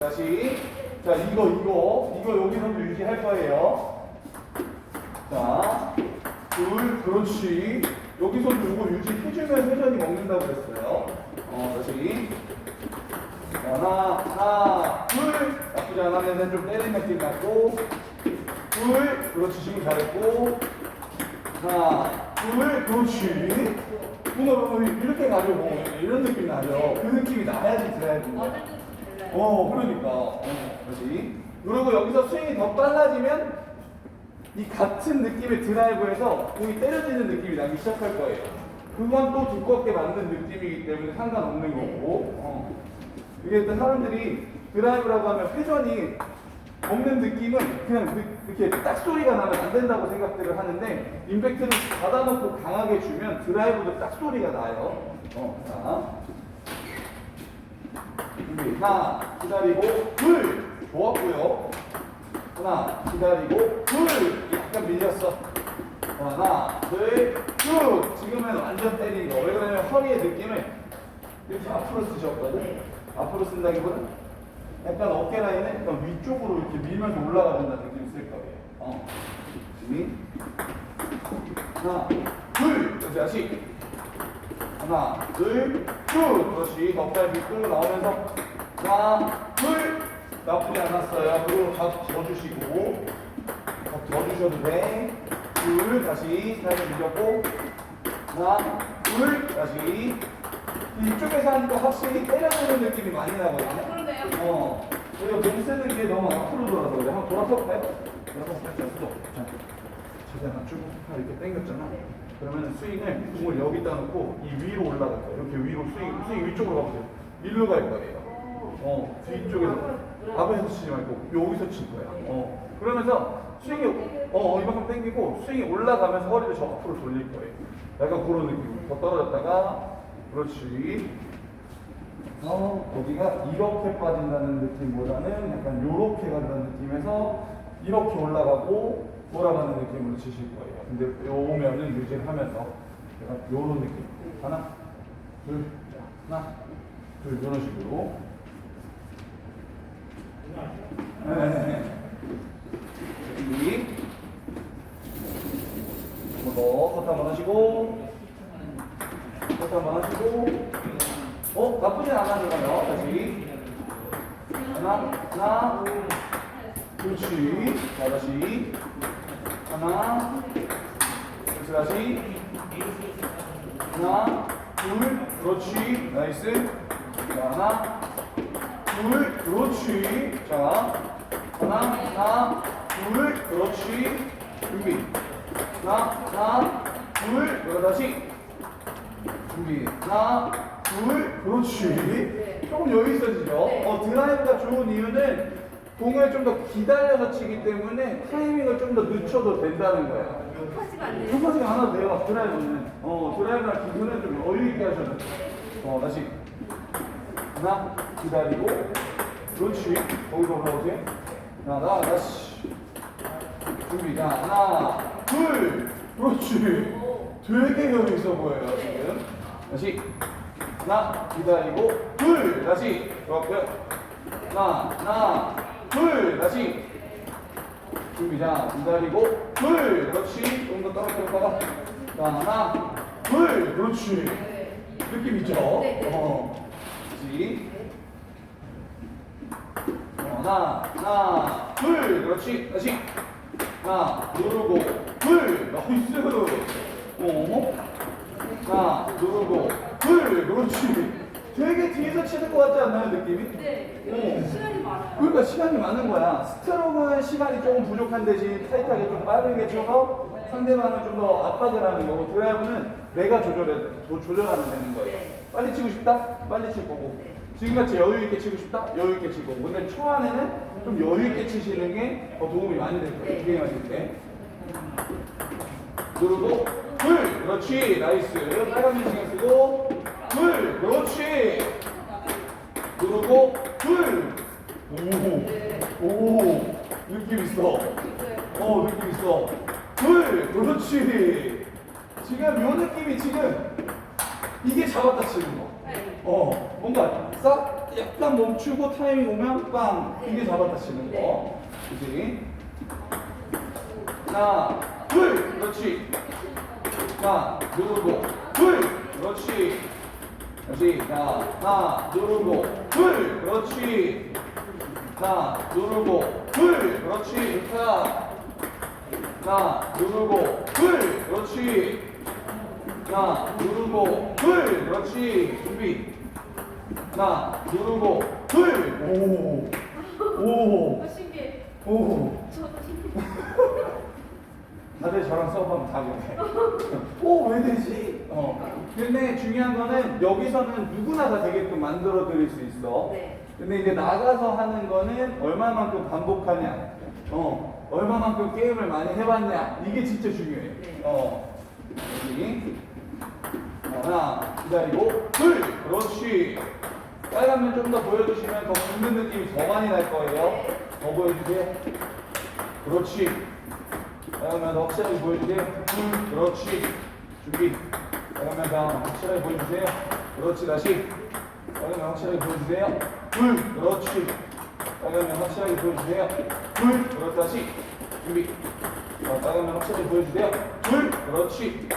다시. 자 이거 이거. 이거 여기서도 유지할 거예요. 자 둘 그렇지 여기서도 이거 유지해주면 회전이 먹는다고 그랬어요. 어 다시. 자, 하나 하나 둘. 나쁘지 않았는데 좀 때린 느낌 났고. 둘 그렇지 지금 잘했고. 하나 둘 그렇지 뭔가 뭐 이렇게 가려고 이런 느낌 나죠. 그 느낌이 나야지 드라이브 어, 그러니까. 어, 그렇지. 그리고 여기서 스윙이 더 빨라지면 이 같은 느낌의 드라이브에서 공이 때려지는 느낌이 나기 시작할 거예요. 그건 또 두껍게 만든 느낌이기 때문에 상관없는 거고. 어. 이게 일단 사람들이 드라이브라고 하면 회전이 없는 느낌은 그냥 그- 이렇게 딱 소리가 나면 안 된다고 생각들을 하는데 임팩트를 받아놓고 강하게 주면 드라이브도 딱 소리가 나요. 어, 자. 준비. 하나 기다리고 둘. 좋았고요. 하나 기다리고 둘. 약간 밀렸어. 하나 둘쭉. 지금은 완전 때리는 거왜 그러냐면 허리의 느낌을 이렇게 앞으로 쓰셨거든. 앞으로 쓴다기보다 약간 어깨 라인을 약간 위쪽으로 이렇게 밀면서 올라가는다는 느낌 쓸 거예요. 어. 준비 하나 둘. 다시. 하나, 둘, 쭉! 그렇지. 덕발 밑으로 나오면서 하나, 둘! 나쁘지 않았어요. 그리고 각 져주시고 각 져주셔도 돼. 둘, 다시 살짝 밀렸고 하나, 둘, 다시 이쪽에서 하니까 확실히 때려주는 느낌이 많이 나거든요. 그런데요? 어. 그리고 몸 쓰는 게 너무 앞으로 돌아서 그래. 한번 돌아서 볼까요? 돌아서 살짝 쓰고. 자, 최대한 맞추고 팔 이렇게 당겼잖아. 그러면 스윙을 공을 여기다 놓고 이 위로 올라갈 거예요. 이렇게 위로 스윙, 스윙 위쪽으로 가보세요. 일로 갈 거예요. 어, 뒤쪽에서 앞에서 치지 말고 여기서 칠 거야. 어, 그러면서 스윙이 어, 어, 이만큼 당기고 스윙이 올라가면서 허리를 저 앞으로 돌릴 거예요. 약간 그런 느낌. 더 떨어졌다가 그렇지. 어, 거기가 이렇게 빠진다는 느낌보다는 약간 요렇게 간다는 느낌에서 이렇게 올라가고 돌아가는 느낌으로 치실 거예요. 근데 요 오면은 유지를 하면서 약간 요런 느낌. 하나, 둘, 자, 하나, 둘, 이런 식으로. 네. 준비. 한번 더, 컷 한번 하시고. 컷 한번 하시고. 어? 나쁘진 않아져가요. 다시. 하나, 하나. 그렇지. 자, 다시. 하나. 그렇지, 다시. 하나, 둘. 그렇지. 나이스. 자, 하나, 둘. 그렇지. 자, 하나, 하나, 둘. 그렇지. 준비. 하나, 하나, 둘. 그리고 다시. 준비. 하나, 둘, 그렇지. 조금 여유 있어지죠? 어, 드라이브가 좋은 이유는 공을 좀 더 기다려서 치기 때문에 타이밍을 좀 더 늦춰도 된다는 거예요. 급하지가 않네요. 급하지가 않아도 돼요, 드라이브는. 어, 드라이브랑 기술은 좀 여유 있게 하셔도 돼요. 어, 다시. 하나, 기다리고. 그렇지. 거기서 올라오세요. 하나, 다시. 준비. 자, 하나, 둘. 그렇지. 되게 여유 있어 보여요, 지금. 다시. 하나, 기다리고. 둘. 다시. 좋았고요. 하나, 하나, 둘. 다시. 준비. 자, 기다리고. 둘. 그렇지. 좀 더 떨어뜨렸다가. 자, 하나, 둘. 그렇지. 느낌 있죠? 네, 네. 어. 다시. 어, 하나, 하나, 둘, 그렇지, 다시. 하나, 누르고, 둘, 나이스. 어, 하나, 누르고, 둘, 그렇지. 되게 뒤에서 치는 것 같지 않나요, 느낌이? 네. 어. 시간이 많아요. 그러니까 시간이 많은 거야. 스트로크는 시간이 조금 부족한 대신 타이트하게 좀 빠르게 쳐서 상대방을 좀 더 압박을 하는 거고 드라이브는 내가 조절해, 조, 조절하면 되는 거예요. 네. 빨리 치고 싶다? 빨리 칠 거고. 지금같이 여유 있게 치고 싶다? 여유 있게 칠 거고. 근데 초반에는 좀 여유 있게 치시는 게 더 도움이 많이 될 거예요. 네. 게임하실 때. 누르고 둘 그렇지 나이스 빨간 신경 쓰고 둘 그렇지 누르고 둘오오 느낌 있어 어 느낌 있어 둘 그렇지 지금 요 느낌이 지금 이게 잡았다 치는 거. 네. 어, 뭔가 싹 약간 멈추고 타이밍 오면 빵 이게 잡았다 치는 거. 그지? 하나 둘 그렇지. 하나 누르고 둘 그렇지. 다시 자 하나 누르고 둘 그렇지. 하나 누르고 둘 그렇지. 좋다. 하나 누르고 둘 그렇지. 하 나 누르고 둘 그렇지 준비 하나 누르고 둘오오 어, 신기해. 오. 저도 신기해. 다들 저랑 수업하면 다 그래. 오, 왜 되지? 어. 근데 중요한 거는 여기서는 누구나 다 되게끔 만들어 드릴 수 있어. 네. 근데 이제 나가서 하는 거는 얼마만큼 반복하냐, 어, 얼마만큼 게임을 많이 해봤냐, 이게 진짜 중요해. 네. 어. 여기. 하나, 기다리고, 둘! 그렇지. 빨간면 좀 더 보여주시면 더 붙는 느낌이 더 많이 날 거예요. 더 보여주세요. 그렇지. 빨간면 더 확실하게 보여주세요. 둘, 그렇지. 준비. 빨간면 더 확실하게 보여주세요. 그렇지, 다시. 빨간면 확실하게 보여주세요. 둘, 그렇지. 빨간면 확실하게 보여주세요. 둘, 그렇지, 다시. 준비. 자, 빨간면 확실하게 보여주세요. 둘, 그렇지.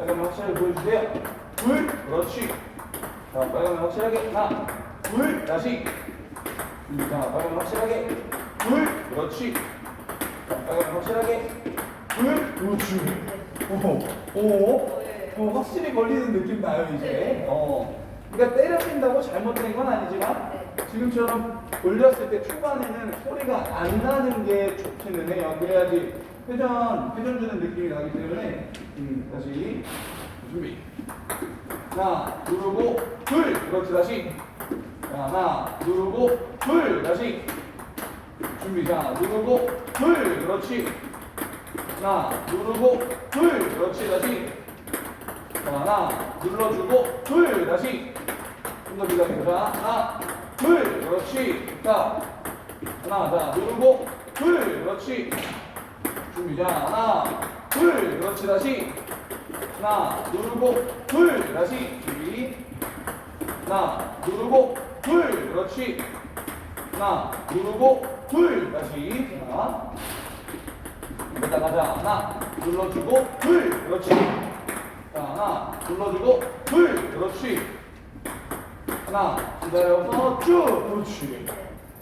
빨간면 확실하게 보여주세요. 둘, 그렇지. 자, 빨간면 확실하게. 하나, 둘, 다시. 자, 빨간면 확실하게. 둘, 그렇지. 자, 빨간면 확실하게. 둘, 그렇지. 오, 오, 어, 확실히 걸리는 느낌 나요, 이제. 어. 그러니까 때려친다고 잘못된 건 아니지만, 지금처럼 올렸을 때 초반에는 소리가 안 나는 게 좋기는 해요. 그래야지 회전, 회전 주는 느낌이 나기 때문에, 음, 다시. 준비. 하나, 누르고, 둘. 그렇지, 다시. 자, 하나, 누르고, 둘. 다시. 준비. 자, 누르고, 둘. 그렇지. 하나, 누르고, 둘. 그렇지, 다시. 자, 하나, 눌러주고, 둘. 다시. 좀 더 기다리고. 자, 하나, 둘. 그렇지. 자, 하나, 자, 누르고, 둘. 그렇지. 준비. 자, 하나, 둘. 그렇지, 다시. 하나, 누르고, 둘. 다시. 준비. 하나, 누르고, 둘. 그렇지. 하나, 누르고, 둘. 다시. 하나. 일단 가자. 하나, 눌러주고, 둘. 그렇지. 자, 하나, 눌러주고, 둘. 그렇지. 하나, 기다려서 쭉. 그렇지.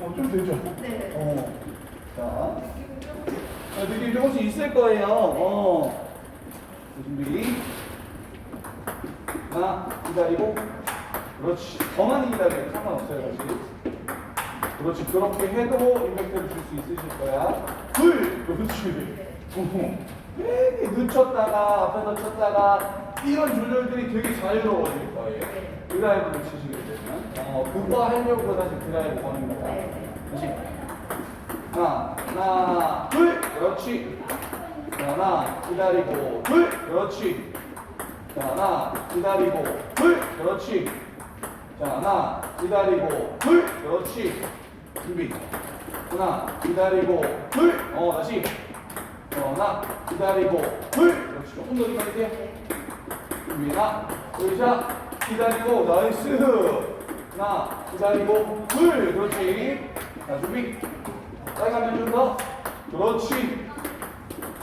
어, 좀 되죠? 네. 어. 자. 느낌이 좀. 자, 느낌 조금씩 있을 거예요. 어. 자, 준비. 하나, 기다리고. 그렇지. 더 많이 기다려도 상관없어요, 사실. 그렇지. 그렇게 해도 임팩트를 줄 수 있으실 거야. 둘! 그렇지. 어허. 되게 늦췄다가, 앞에서 쳤다가, 이런 조절들이 되게 자유로워질 거예요. 드라이브를 치시게 되면. 어, 그거 하려고 다시 드라이브 거는 거야. 다시. 하나, 하나, 둘, 그렇지. 자, 하나, 기다리고, 둘, 그렇지. 자, 하나, 기다리고, 둘, 그렇지. 자, 하나, 기다리고, 둘, 그렇지. 준비. 하나, 기다리고, 둘, 어, 다시. 어, 하나, 기다리고, 둘, 그렇지. 조금 더 기다리세요. 준비, 하나, 둘, 샷, 기다리고, 나이스. 하나, 기다리고, 둘, 그렇지. 자, 준비. 빨간면 좀 더. 그렇지.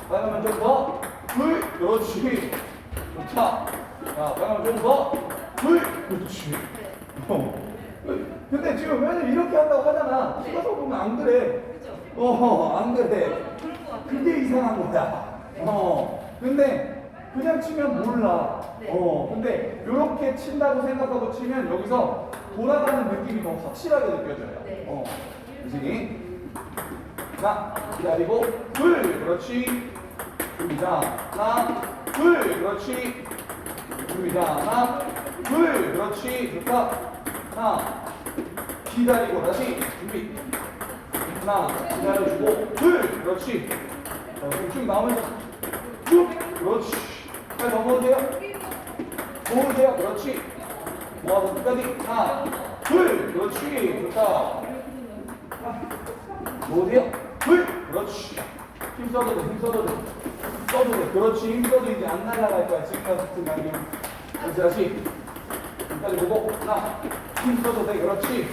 빨간면 좀 더. 둘. 그렇지. 좋다. 자, 빨간면 좀 더. 둘. 그렇지. 어. 근데 지금 맨날 이렇게 한다고 하잖아. 찍어서 보면 안 그래. 어, 안 그래. 그게 이상한 거야. 어. 근데 그냥 치면 몰라. 네. 어. 근데 이렇게 친다고 생각하고 치면 여기서 돌아가는 느낌이 더 확실하게 느껴져요. 네. 어. 그지? 하나, 기다리고, 둘, 그렇지. 준비자, 하나, 둘, 그렇지. 준비자, 하나, 둘, 그렇지. 좋다. 하나, 기다리고, 다시, 준비. 하나, 기다려주고, 둘, 그렇지. 쭉 나오면서, 쭉, 그렇지. 빨리 더 모으세요. 그렇지. 모아서 끝까지, 하나, 둘, 그렇지. 좋다. 모으세요. 둘, 그렇지. 힘 써도 돼, 힘 써도 돼. 써도 돼. 그렇지, 힘 써도 이제 안 날아갈 거야. 지금 같은 강경. 그렇지, 다시. 끝까지 보고, 하나, 힘 써도 돼. 그렇지.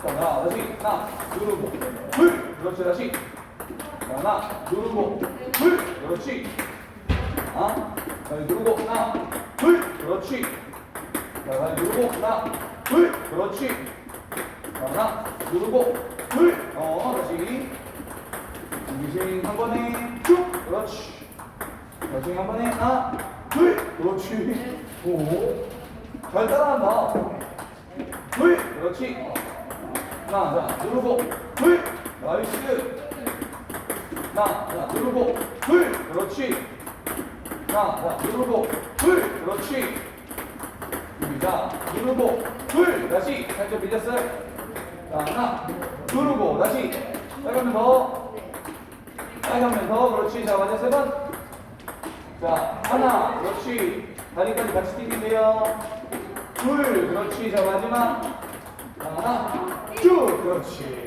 자 하나. 다시. 하나. 누르고. 둘 그렇지 다시. 자 하나. 누르고. 둘 그렇지. 하나 다시 누르고. 하나. 둘 그렇지. 자 다시 누르고. 하나. 둘 그렇지. 자 하나. 누르고. 둘어 다시 준비생 한 번에 쭉. 그렇지. 나중에 한 번에 하나 둘. 그렇지. 오잘 따라한다. 둘. 그렇지. 하나 자 누르고 둘. 나이스. 하나 자 누르고 둘. 그렇지. 하나 자 누르고 둘. 그렇지. 자 누르고 둘. 다시. 살짝 밀렸어요. 자 하나 누르고 다시. 빨가면서 빨가면서 그렇지 자 맞아 세번 자, 하나, 그렇지. 다리까지 같이 뛰기세요. 둘, 그렇지. 자, 마지막. 자, 하나, 쭉, 그렇지.